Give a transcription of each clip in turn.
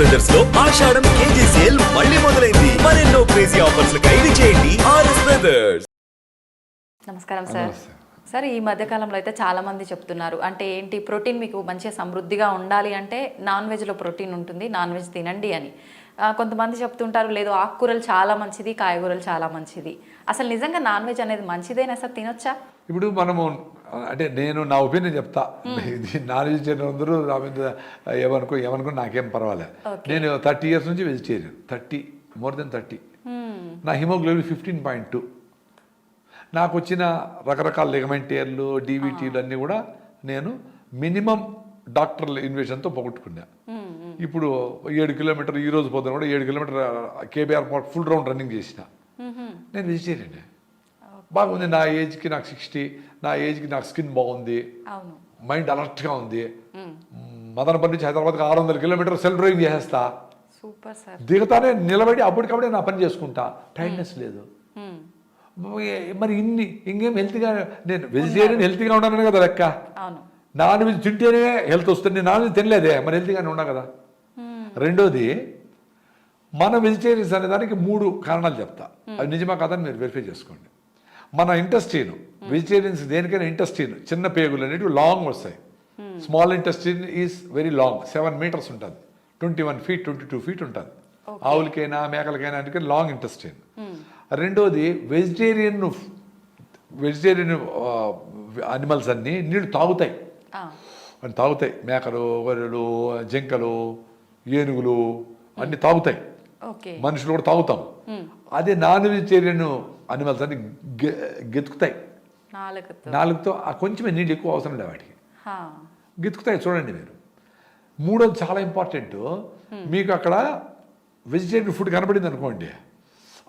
బ్రదర్స్లో ఆషాఢం KG sale మళ్ళీ మొదలైంది. మరెన్నో క్రేజీ ఆఫర్స్ ఖైదీ చేయండి ఆర్ఎస్ బ్రదర్స్ నమస్కారం సార్ సార్ ఈ మధ్య కాలంలో అయితే చాలా మంది చెప్తున్నారు. అంటే ఏంటి? ప్రోటీన్ మీకు మంచిగా సమృద్ధిగా ఉండాలి అంటే నాన్ వెజ్లో ప్రోటీన్ ఉంటుంది. నాన్ వెజ్ తినండి అని. కొంతమంది చెప్తుంటారు లేదు ఆకుకూరలు చాలా మంచిది కాయగూరలు చాలా మంచిది. అసలు నిజంగా నాన్ వెజ్ అనేది మంచిదేనా సార్ తినొచ్చా? ఇప్పుడు మనము అంటే నేను నా ఒపీనియన్ చెప్తా. ఇది నాన్ వెజిటేరియన్ అందరూ నా మీద ఏమనుకో ఏమనుకో నాకేం పర్వాలే. నేను థర్టీ ఇయర్స్ నుంచి vegetarian thirty more than thirty. నా హిమోగ్లోబిన్ ఫిఫ్టీన్ పాయింట్ టూ నాకు వచ్చిన రకరకాల లిగమెంటేర్లు డీవీటీలు అన్నీ కూడా నేను మినిమం డాక్టర్ల ఇన్వేషన్తో పోగొట్టుకున్నా. ఇప్పుడు ఏడు కిలోమీటర్ ఈ రోజు పొద్దున కూడా ఏడు kilometre KBR full round running చేసిన. నేను వెజిటేరియన్ బాగుంది నా ఏజ్కి నాకు సిక్స్టీ నా ఏజ్కి నాకు స్కిన్ బాగుంది. మైండ్ అలర్ట్గా ఉంది. మదనపల్లి నుంచి హైదరాబాద్కి ఆరు వందల కిలోమీటర్ సెల్ డ్రైవింగ్ చేసేస్తా. Super sir. దిగుతానే నిలబడి అప్పటికప్పుడే నా పని చేసుకుంటా. టైట్నెస్ లేదు. మరి ఇన్ని ఇంకేం హెల్త్గా నేను వెజిటేరియన్ హెల్తీగా ఉన్నాను కదా లెక్క. నాన్ వెజ్ తింటేనే హెల్త్ వస్తుంది. నేను వెజ్ తినలేదే మరి హెల్తీగానే ఉన్నా కదా. రెండోది మన వెజిటేరియన్స్ అనే దానికి మూడు కారణాలు చెప్తా. అది నిజమా కాదని మీరు వెరిఫై చేసుకోండి. మన ఇంటెస్టీన్ వెజిటేరియన్స్ దేనికైనా ఇంటెస్టీన్ చిన్న పేగులు అనేటివి లాంగ్ వస్తాయి. Small intestine is very long seven metres ఉంటుంది. Twenty one feet twenty two feet ఉంటుంది ఆవులకైనా మేకలకైనా అంటే లాంగ్ ఇంటెస్టీన్ రెండోది వెజిటేరియన్ వెజిటేరియన్ అనిమల్స్ అన్నీ నీళ్ళు తాగుతాయి. అని తాగుతాయి. మేకలు గొర్రెలు జింకలు ఏనుగులు అన్ని తాగుతాయి. మనుషులు కూడా తాగుతాం. అదే నాన్ వెజిటేరియన్ అనిమల్స్ అన్ని గెతుకుతాయి. నాలుగుతో. కొంచెమే నీళ్ళు ఎక్కువ అవసరం లేదు వాటికి. గెతుకుతాయి చూడండి మీరు. మూడోది చాలా ఇంపార్టెంట్ మీకు అక్కడ వెజిటేరియన్ ఫుడ్ కనబడింది అనుకోండి.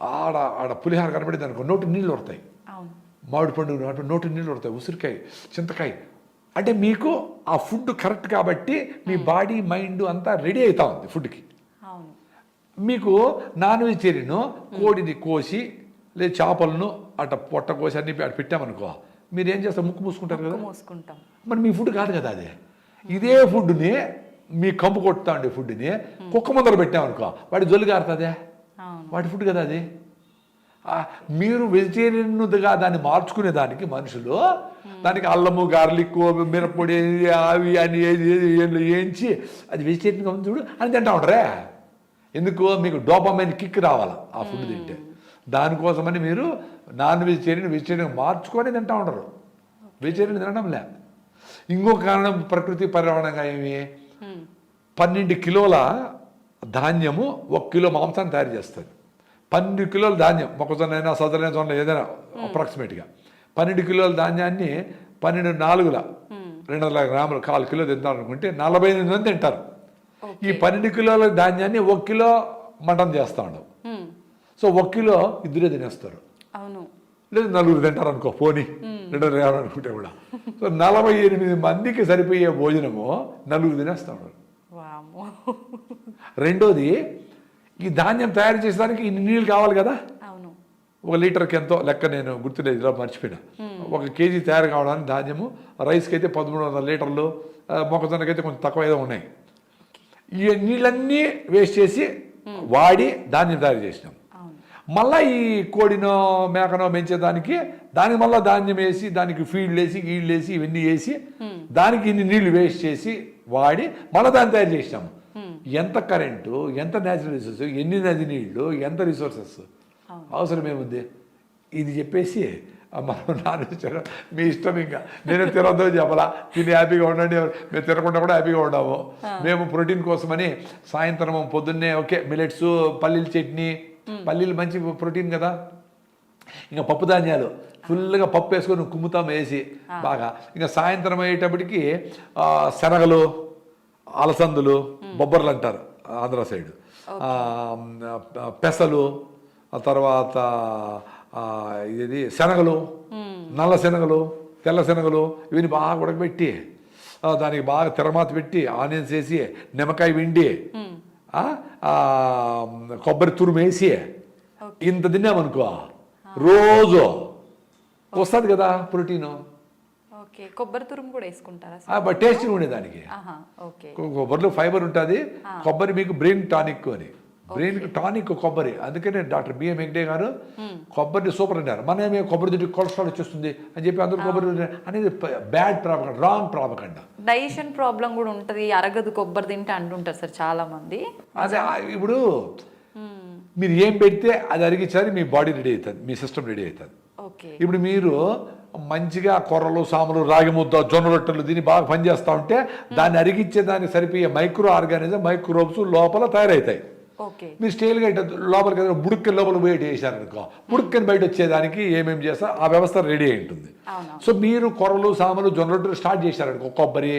ఆడ ఆడ పులిహార కనబడింది అనుకో నోటి నీళ్ళు అవును. మామిడి పండు నోటి నీళ్ళు పడతాయి ఉసిరికాయ చింతకాయ. అంటే మీకు ఆ ఫుడ్ కరెక్ట్ కాబట్టి మీ బాడీ మైండ్ అంతా రెడీ అవుతా ఉంది ఫుడ్కి మీకు నాన్ వెజిటేరియన్ కోడిని కోసి లేదా చేపలను అట్ట పొట్ట కోసి అన్ని అటు పెట్టామనుకో మీరు ఏం చేస్తారు? ముక్కు మూసుకుంటారు కదా? మూసుకుంటాం. మరి మీ ఫుడ్ కాదు కదా అది? ఇదే ఫుడ్ని మీ కంపు కొడతా ఉండే ఫుడ్ని కుక్క ముందర పెట్టామనుకో వాడి జొల్లు కారుతుందే? వాడి ఫుడ్ కదా అది? మీరు వెజిటేరియన్గా దాన్ని మార్చుకునే దానికి మనుషులు దానికి అల్లము గార్లిక్ మిరప్పొడి అవి అని ఏది వేయించి అది వెజిటేరియన్గా ఉంది చూడు అని తింటా ఉంటారే? ఎందుకు? మీకు డోపమైన కిక్ రావాలి ఆ ఫుడ్ తింటే. దానికోసమని మీరు నాన్ వెజిటేరియన్ వెజిటేరియన్ మార్చుకొని తింటా ఉంటారు వెజిటేరియన్ తినడం లే. ఇంకొక కారణం ప్రకృతి పర్యావరణంగా ఏమి? పన్నెండు కిలోల ధాన్యము ఒక కిలో మాంసాన్ని తయారు చేస్తుంది పన్నెండు కిలోల ధాన్యం మొక్కజొన్న అయినా సదరైన జొన్న ఏదైనా అప్రాక్సిమేట్గా. పన్నెండు కిలోల ధాన్యాన్ని పన్నెండు నాలుగుల రెండు వందల గ్రాములు కాలు కిలో తింటారు అనుకుంటే నలభై ఎనిమిది మంది తింటారు. ఈ పన్నెండు కిలోల ధాన్యాన్ని ఒక కిలో మటన్ చేస్తా ఉండవు. సో ఒక కిలో ఇద్దరే తినేస్తారు. అవును. లేదు నలుగురు తింటారు అనుకో పోనీ రెండు అనుకుంటే కూడా. సో నలభై ఎనిమిది మందికి సరిపోయే భోజనము నలుగురు తినేస్తా ఉన్నారు. వామ్మో. రెండోది ఈ ధాన్యం తయారు చేసేదానికి ఇన్ని నీళ్ళు కావాలి కదా? ఒక లీటర్కి ఎంతో లెక్క నేను గుర్తులేదు ఇలా మర్చిపోయినా. ఒక కేజీ తయారు కావడానికి ధాన్యము రైస్కి అయితే పదమూడు వందల లీటర్లు మొక్కజొన్నకి అయితే కొంచెం తక్కువ ఏదో ఉన్నాయి. ఈ నీళ్ళన్నీ వేస్ట్ చేసి వాడి ధాన్యం తయారు చేసినాం. మళ్ళా ఈ కోడినో మేకనో పెంచేదానికి దానికి మళ్ళీ ధాన్యం వేసి దానికి ఫీడ్ వేసి గీళ్ళు వేసి ఇవన్నీ వేసి దానికి ఇన్ని నీళ్ళు వేస్ట్ చేసి వాడి మళ్ళీ దాన్ని తయారు చేసినాము ఎంత కరెంటు ఎంత న్యాచురల్ రిసోర్స్ ఎన్ని నది నీళ్ళు ఎంత రిసోర్సెస్ అవసరం ఏముంది? ఇది చెప్పేసి మనం నాన్ మీ ఇష్టం ఇంకా. నేను తినొద్దు చెప్పలా? తిని హ్యాపీగా ఉండండి. మేము తినకుండా కూడా హ్యాపీగా ఉన్నాము మేము ప్రోటీన్ కోసమని సాయంత్రం పొద్దున్నే ఓకే మిలెట్స్ పల్లీల చట్నీ పల్లీలు మంచి ప్రోటీన్ కదా. ఇంకా పప్పు ధాన్యాలు ఫుల్గా పప్పు వేసుకొని కుమ్ముతాం వేసి బాగా. ఇంకా సాయంత్రం అయ్యేటప్పటికి శనగలు అలసందులు బొబ్బర్లు అంటారు ఆంధ్ర సైడ్. పెసలు తర్వాత ఇది శనగలు నల్ల శనగలు తెల్ల శనగలు ఇవన్నీ బాగా ఉడకబెట్టి దానికి బాగా తెరమాత పెట్టి ఆనియన్స్ వేసి నిమ్మకాయ విండి ఆ, కొబ్బరి తురుము వేసి ఇంత తిన్నామనుకో రోజు వస్తుంది కదా ప్రోటీను కొబ్బరి తురుము కూడా వేసుకుంటారా బట్ టేస్టింగ్ ఉండేదానికి ఆహా ఓకే కొ- కొబ్బరిలో ఫైబర్ ఉంటుంది కొబ్బరి మీకు బ్రెయిన్ టానిక్ అని బ్రెయిన్ టానిక్ కొబ్బరి అందుకనే డాక్టర్ బిఎం వెంకటే గారు కొబ్బరిని సూపర్ అన్నారు మన ఏమే కొబ్బరి తింటే కొలెస్ట్రాల్ వచ్చేస్తుంది అని చెప్పి అందరూ కొబ్బరి. అనేది bad propaganda wrong propaganda digestion problem కూడా ఉంటుంది అరగదు కొబ్బరి తింటే అంటుంటారు సార్ చాలా మంది అదే ఇప్పుడు మీరు ఏం పెడితే అది అరిగించాలి మీ బాడీ రెడీ అవుతుంది మీ సిస్టమ్ రెడీ అవుతుంది. ఓకే. ఇప్పుడు మీరు మంచిగా కొర్రలు సాములు రాగి ముద్ద జొన్న రొట్టెలు దీన్ని బాగా పనిచేస్తూ ఉంటే దాన్ని అరిగించే దానికి సరిపోయే మైక్రో ఆర్గానిజం మైక్రోబ్స్ లోపల తయారవుతాయి. మీరు స్టైల్గా ఇట్లా లోపలికి బుడుక్కని లోపల పోయి వేసారనుకో బుడుక్కని బయట వచ్చేదానికి ఏమేమి చేస్తారు ఆ వ్యవస్థ రెడీ అయి ఉంటుంది. సో మీరు కొరలు సామలు జొన్న రొట్టెలు స్టార్ట్ చేశారనుకో కొబ్బరి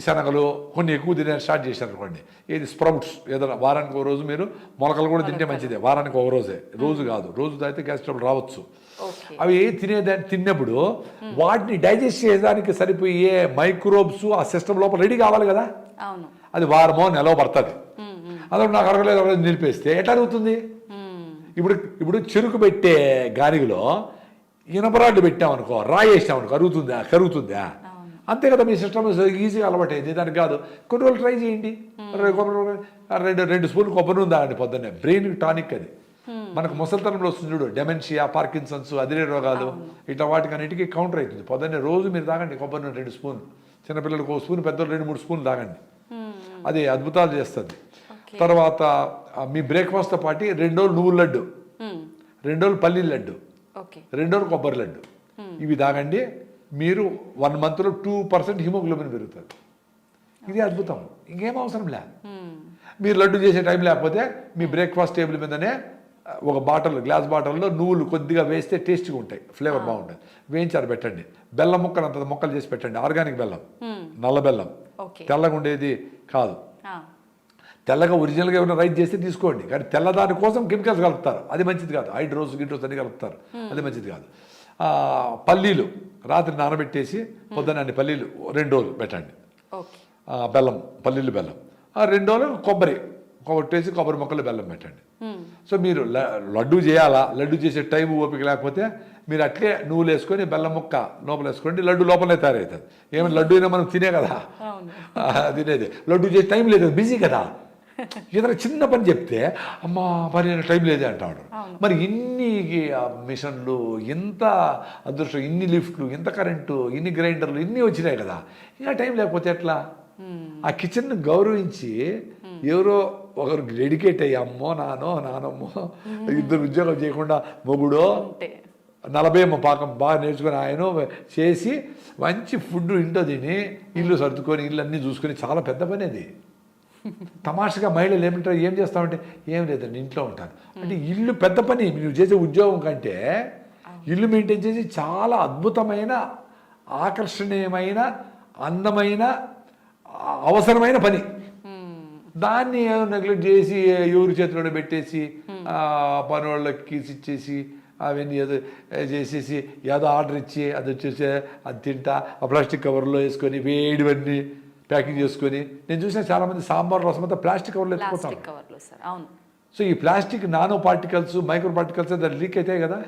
శనగలు కొన్ని ఎక్కువ తినే స్టార్ట్ చేశారనుకోండి ఏది స్ప్రౌట్స్ ఏదైనా వారానికి ఒక రోజు మీరు మొలకలు కూడా తింటే మంచిదే వారానికి ఒక రోజే రోజు కాదు రోజు తాగితే గ్యాస్ ట్రబుల్ రావచ్చు. అవి తినేదాన్ని తిన్నప్పుడు వాటిని డైజెస్ట్ చేయడానికి సరిపోయే మైక్రోబ్స్ ఆ సిస్టమ్ లోపల రెడీ కావాలి కదా? అది వారమో నెలవ పడుతుంది. అందులో నాకు అరగలేదు అరగలేదు నిలిపేస్తే ఎట్లా అరుగుతుంది మ్మ్. ఇప్పుడు ఇప్పుడు చెరుకు పెట్టే గారిలో ఇనపరాళ్ళు పెట్టామనుకో రాయి వేసామనుకో అరుగుతుందా కరుగుతుందా? అంతే కదా మీ సిస్టమ్ ఈజీగా అలవాటు అయింది దానికి కాదు. కొన్ని రోజులు ట్రై చేయండి. రెండు కొబ్బరి- రెండు రెండు స్పూన్లు కొబ్బరి ఉందా అండి పొద్దున్నే. బ్రెయిన్ టానిక్ అది. మనకు ముసలితనంలో వస్తుంది చూడు డెమెన్షియా పార్కిన్సన్స్ అదిరే రోగాలు. ఇట్లా వాటికి అన్నిటికీ కౌంటర్ అవుతుంది. పొద్దున్నే రోజు మీరు తాగండి కొబ్బరి నూనె రెండు స్పూన్ చిన్నపిల్లలకు ఒక స్పూన్ పెద్దలు రెండు మూడు స్పూన్లు తాగండి. అది అద్భుతాలు చేస్తుంది. తర్వాత మీ బ్రేక్ఫాస్ట్తో పాటు రెండు రోజులు నువ్వుల లడ్డు మ్మ్. రెండు రోజులు పల్లీల లడ్డు రెండు రోజులు కొబ్బరి లడ్డు. ఇవి తాగండి. మీరు వన్ మంత్లో టూ పర్సెంట్ హిమోగ్లోబిన్ పెరుగుతుంది. ఇది అద్భుతం. ఇంకేం అవసరం లే. మ్మ్. మీరు లడ్డు చేసే టైం లేకపోతే మీ బ్రేక్ఫాస్ట్ టేబుల్ మీదనే ఒక బాటిల్ గ్లాస్ బాటిల్లో నువ్వులు కొద్దిగా వేస్తే టేస్ట్గా ఉంటాయి. ఫ్లేవర్ బాగుంటుంది. వేయించారు పెట్టండి. బెల్లం ముక్కలు అంత ముక్కలు చేసి పెట్టండి. ఆర్గానిక్ బెల్లం. నల్ల బెల్లం. తెల్లగా ఉండేది కాదు. ఆ. తెల్లగా ఒరిజినల్గా ఏమైనా రైట్ చేస్తే తీసుకోండి. కానీ తెల్లదాని కోసం కెమికల్స్ కలుపుతారు. అది మంచిది కాదు. హైడ్రోస్ గిడ్రోస్ అన్ని కలుపుతారు. అది మంచిది కాదు. పల్లీలు రాత్రి నానబెట్టేసి పొద్దున్న అన్ని పల్లీలు రెండు రోజులు పెట్టండి. బెల్లం పల్లీలు బెల్లం. రెండు రోజులు కొబ్బరి కొట్టేసి కొబ్బరి మొక్కలు బెల్లం పెట్టండి. మ్మ్. సో మీరు లడ్డు చేయాలా? లడ్డు చేసే టైం ఓపిక లేకపోతే మీరు అట్లే నువ్వులు వేసుకొని బెల్లం ముక్క లోపల వేసుకోండి. లడ్డు లోపలే తయారవుతుంది. ఏమైనా లడ్డు అయినా మనం తినే కదా? తినేది. లడ్డు చేసే టైం లేదు. బిజీ కదా? ఏదైనా చిన్న పని చెప్తే అమ్మా పని టైం లేదే అంటాడు. మరి ఇన్ని మిషన్లు ఎంత అదృష్టం ఇన్ని లిఫ్ట్లు ఇంత కరెంటు ఇన్ని గ్రైండర్లు ఇన్ని వచ్చినాయి కదా. ఇంకా టైం లేకపోతే ఎట్లా? ఆ కిచెన్ గౌరవించి ఎవరో ఒకరు డెడికేట్ అయ్యి అమ్మో నానో నానమ్మో ఇద్దరు ఉద్యోగం చేయకుండా మొగుడో నలభై పాకం బాగా నేర్చుకొని ఆయన చేసి మంచి ఫుడ్ ఇంట్లో తిని ఇల్లు సర్దుకొని ఇల్లు అన్నీ చూసుకొని చాలా పెద్ద పని అది. తమాషగా మహిళలు ఏమంటారు ఏం చేస్తామంటే ఏం లేదండి ఇంట్లో ఉంటారు అంటే ఇల్లు పెద్ద పని నువ్వు చేసే ఉద్యోగం కంటే ఇల్లు మెయింటైన్ చేసి చాలా అద్భుతమైన ఆకర్షణీయమైన అందమైన అవసరమైన పని. దాన్ని నెగ్లెక్ట్ చేసి ఎవరి చేతిలో పెట్టేసి ఆ, పని వాళ్ళకి ఇచ్చేసి అవన్నీ ఏదో చేసేసి ఏదో ఆర్డర్ ఇచ్చి అది వచ్చేసి అది తింటా ఆ ప్లాస్టిక్ కవర్లో వేసుకొని వేడివన్నీ ప్యాకింగ్ చేసుకొని నేను చూసిన చాలా మంది సాంబార్ రసం అంతా ప్లాస్టిక్ కవర్లో అవును. సో ఈ plastic nano particles micro particles దాన్ని లీక్ అవుతాయి కదా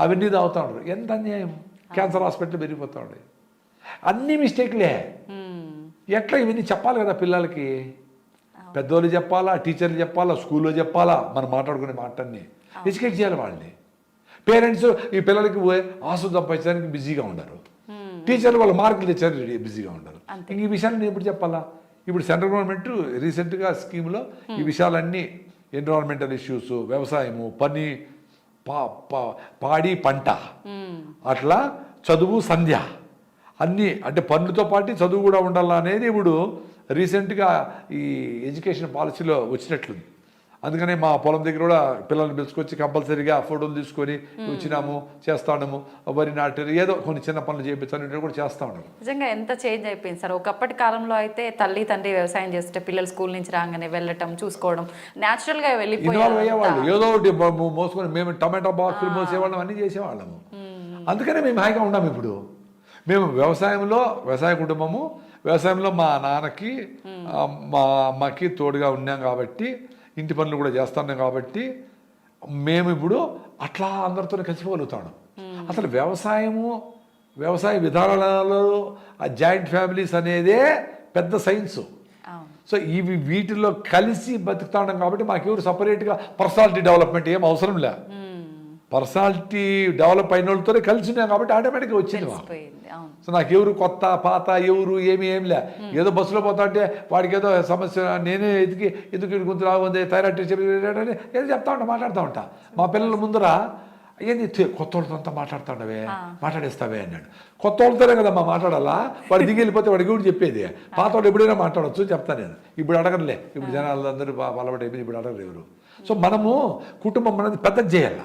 అవన్నీ తాగుతా ఉంటారు. ఎంత అన్యాయం? క్యాన్సర్ హాస్పిటల్ పెరిగిపోతా ఉండే అన్ని మిస్టేక్లే. ఎట్లా ఇవన్నీ చెప్పాలి కదా పిల్లలకి? పెద్దోళ్ళు చెప్పాలా టీచర్లు చెప్పాలా స్కూల్లో చెప్పాలా? మనం మాట్లాడుకునే మాటన్ని ఎడ్యుకేట్ చేయాలి వాళ్ళని. పేరెంట్స్ ఈ పిల్లలకి పోయి ఆసు సంపాదించడానికి బిజీగా ఉండరు. టీచర్లు వాళ్ళ మార్కులు తెచ్చారు బిజీగా ఉండరు ఇంక ఈ విషయాన్ని నేను ఎప్పుడు చెప్పాలా? ఇప్పుడు సెంట్రల్ గవర్నమెంట్ రీసెంట్గా స్కీమ్లో ఈ విషయాలన్నీ ఎన్విరాన్మెంటల్ ఇష్యూస్ వ్యవసాయము పని పాడి పంట అట్లా చదువు సంధ్య అన్నీ అంటే పనులతో పాటు చదువు కూడా ఉండాలా అనేది ఇప్పుడు రీసెంట్గా ఈ ఎడ్యుకేషన్ పాలసీలో వచ్చినట్లుంది. అందుకనే మా పొలం దగ్గర కూడా పిల్లల్ని పిలుచుకొచ్చి కంపల్సరీగా ఫోటోలు తీసుకొని వచ్చినాము చేస్తా ఉన్నాము వరి నాటారు ఏదో కొన్ని చిన్న పనులు చేయించాలి కూడా చేస్తా ఉన్నాము నిజంగా ఎంత చేంజ్ అయిపోయింది సార్. ఒకప్పటి కాలంలో అయితే తల్లి తండ్రి వ్యవసాయం చేస్తే పిల్లలు స్కూల్ నుంచి రాగానే వెళ్ళటం చూసుకోవడం న్యాచురల్గా ఇన్వాల్వ్ అయ్యేవాళ్ళు. ఏదో ఒకటి మోసుకొని మేము టమాటా బాక్సులు మోసేవాళ్ళం అన్నీ చేసేవాళ్ళము. అందుకనే మేము హాయిగా ఉన్నాం ఇప్పుడు. మేము వ్యవసాయంలో వ్యవసాయ కుటుంబము వ్యవసాయంలో మా నాన్నకి మా అమ్మకి తోడుగా ఉన్నాం కాబట్టి ఇంటి పనులు కూడా చేస్తున్నాం కాబట్టి మేము ఇప్పుడు అట్లా అందరితో కలిసిపోగలుగుతాం అసలు వ్యవసాయము వ్యవసాయ విధానాలలో ఆ జాయింట్ ఫ్యామిలీస్ అనేదే పెద్ద సైన్సు. సో ఇవి వీటిలో కలిసి బతుకుతా కాబట్టి మాకెవరు సపరేట్గా పర్సనాలిటీ డెవలప్మెంట్ ఏం అవసరం లే. పర్సనాలిటీ డెవలప్ అయిన వాళ్ళతోనే కలిసి ఉన్నాం కాబట్టి ఆటోమేటిక్గా వచ్చింది సో నాకు ఎవరు కొత్త పాత ఎవరు ఏమి ఏం లే. ఏదో బస్సులో పోతా అంటే వాడికి ఏదో సమస్య నేనే ఎదికి ఎందుకు ఇటు గుంతు రాగుంది థైరాయిడ్ చెప్పి ఏదో చెప్తా ఉంటా మాట్లాడుతూ ఉంటా. మా పిల్లల ముందర ఏంది కొత్త వాళ్ళతో అంతా మాట్లాడుతుండవే మాట్లాడేస్తావే అన్నాడు. కొత్త వాళ్ళతోనే కదమ్మా మాట్లాడాలా? వాడు దిగి వెళ్ళిపోతే వాడికి కూడా చెప్పేది? పాత వాడు ఎప్పుడైనా మాట్లాడచ్చు చెప్తాను నేను. ఇప్పుడు అడగనులే. ఇప్పుడు జనాలందరూ అలవాటు అయిపోయింది ఇప్పుడు అడగరు ఎవరు. సో మనము కుటుంబం అనేది పెద్దది చేయాలి?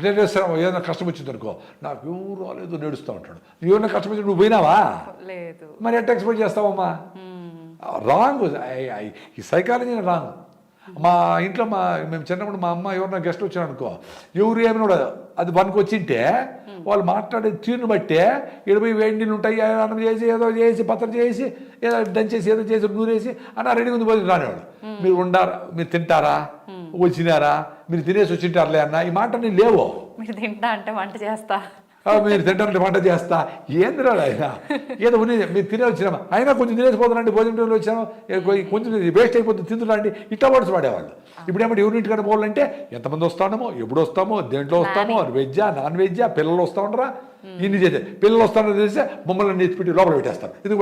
రిలేటివ్స్ ఏదైనా కష్టం వచ్చింది అనుకో నాకు ఎవరు రాలేదు నేడుస్తూ ఉంటాడు. ఏమైనా కష్టం వచ్చి నువ్వు పోయినావా? లేదు. మరి ఎట్లా ఎక్స్పెక్ట్ చేస్తావమ్మా? రాంగ్ ఈ సైకాలజీ రాంగ్. మా ఇంట్లో మా మేము చిన్నప్పుడు మా అమ్మ ఎవరైనా గెస్ట్ వచ్చారు అనుకో ఎవరు ఏమైనా కూడా అది పనికి వచ్చింటే వాళ్ళు మాట్లాడే తీరుని బట్టే ఇరవై వేడి నీళ్ళు ఉంటాయి అన్నం చేసి ఏదో చేసి పత్రం చేసి ఏదో దంచేసి ఏదో చేసి నూరేసి అన్న రెడీ ఉంది పోయి రానివాడు. మీరు ఉండారా? మీరు తింటారా? వచ్చినారా మీరు తినేసి వచ్చింటారులే అన్న ఈ మాట నేను లేవో. మీరు తింటా అంటే వంట చేస్తా. మీరు తింటారంటే వంట చేస్తా. ఏందిరా ఆయన? ఏదో ఉన్నది మీరు తినే వచ్చినామా? అయినా కొంచెం తినేసిపోతానండి భోజనం టైంలో కొ- కొంచెం వేస్ట్ అయిపోతుంది తింటున్నాండి ఇట్లా వర్డ్స్ వాడేవాళ్ళు ఇప్పుడు ఏమంటే ఎవరి ఇంటికాడ పోవాలంటే ఎంతమంది వస్తామో ఎప్పుడు వస్తామో దేంట్లో వస్తామో వెజ్జా నాన్ వెజ్జా పిల్లలు వస్తా ఉండరా ఇన్ని చేసే పిల్లలు వస్తారో తెలిస్తే మమ్మల్ని నెత్తిపెట్టి లోపల పెట్టేస్తారు. ఎందుకు